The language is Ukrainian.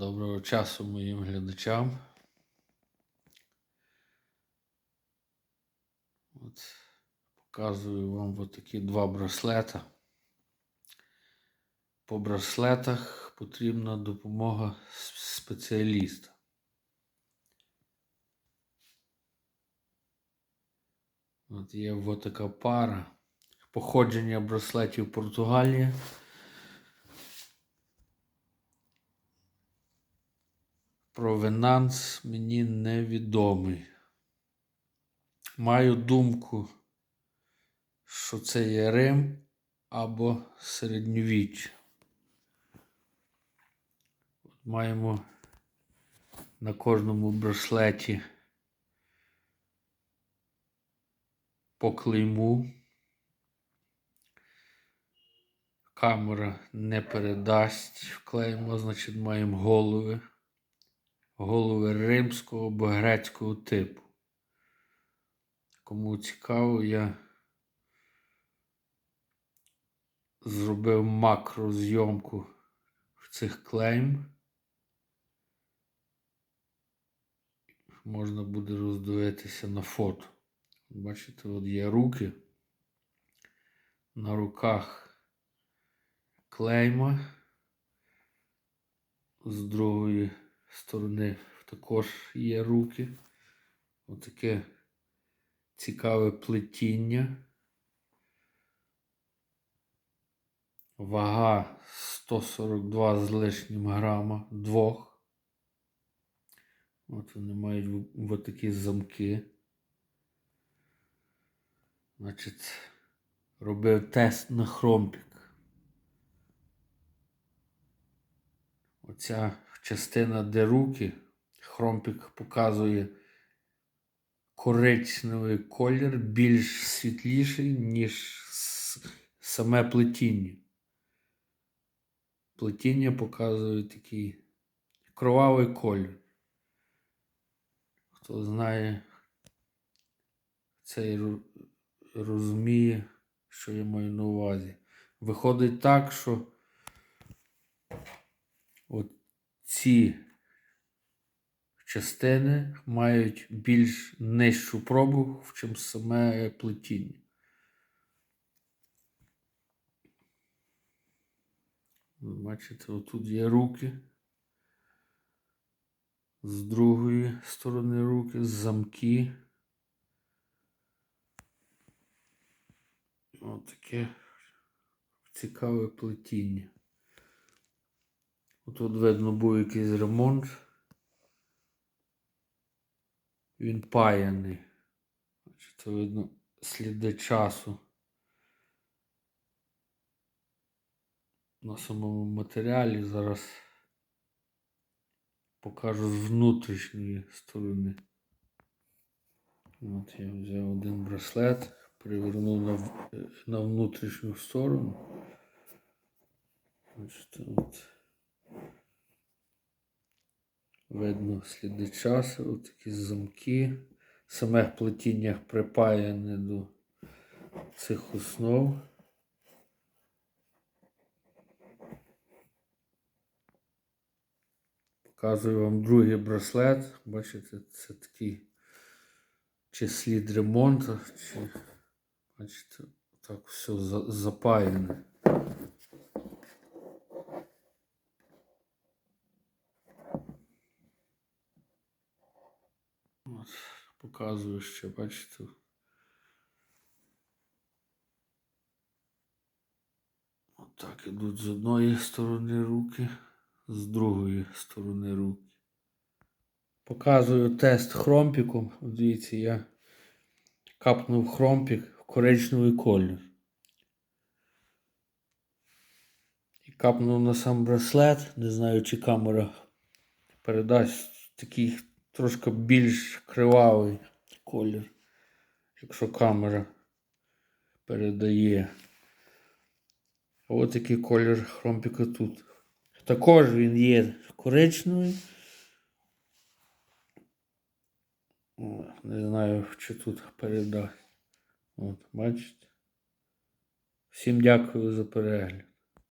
Доброго часу моїм глядачам. От, показую вам такі два браслета. По браслетах потрібна допомога спеціаліста. От є така пара. Походження браслетів Португалія. Провенанс мені невідомий. Маю думку, що це є Рим або середньовіччя. Маємо на кожному браслеті по клейму. Камера не передасть вклеїмо, значить маємо голови голови римського або грецького типу. Кому цікаво, я зробив макрозйомку в цих клейм. Можна буде роздивитися на фото. Бачите, от є руки. На руках клейма з другої сторони також є руки. Отаке цікаве плетіння. Вага 142 з лишнім грама двох. От вони мають в- от такі замки. Значить, робив тест на хромпік. Оця частина, де руки, хромпік показує коричневий колір, більш світліший, ніж саме плетіння. Плетіння показує такий кровавий колір. Хто знає, цей розуміє, що я маю на увазі. Виходить так, що от ці частини мають більш нижчу пробу, чим саме плетіння. Бачите, отут є руки. З другої сторони руки, замки. Ось таке цікаве плетіння. Тут видно був якийсь ремонт. Він паяний. Це видно сліди часу. На самому матеріалі зараз покажу з внутрішньої сторони. От я взяв один браслет, перевернув на, на внутрішню сторону. Значить, от. Видно сліди часу, такі замки. Саме плетіння припаяне до цих основ. Показую вам другий браслет. Бачите, це такий чи слід ремонту, чи бачите, так все за- запаяне. От, показую ще, бачите. Отак ідуть з одної сторони руки, з другої сторони руки. Показую тест хромпіком. Дивіться, я капнув хромпік в коричневий колір. І капнув на сам браслет. Не знаю, чи камера передасть такий трошки більш кривавий колір, якщо камера передає. От такий колір хромпіка тут. Також він є коричневий. Не знаю, чи тут передасть. От, бачите? Всім дякую за перегляд.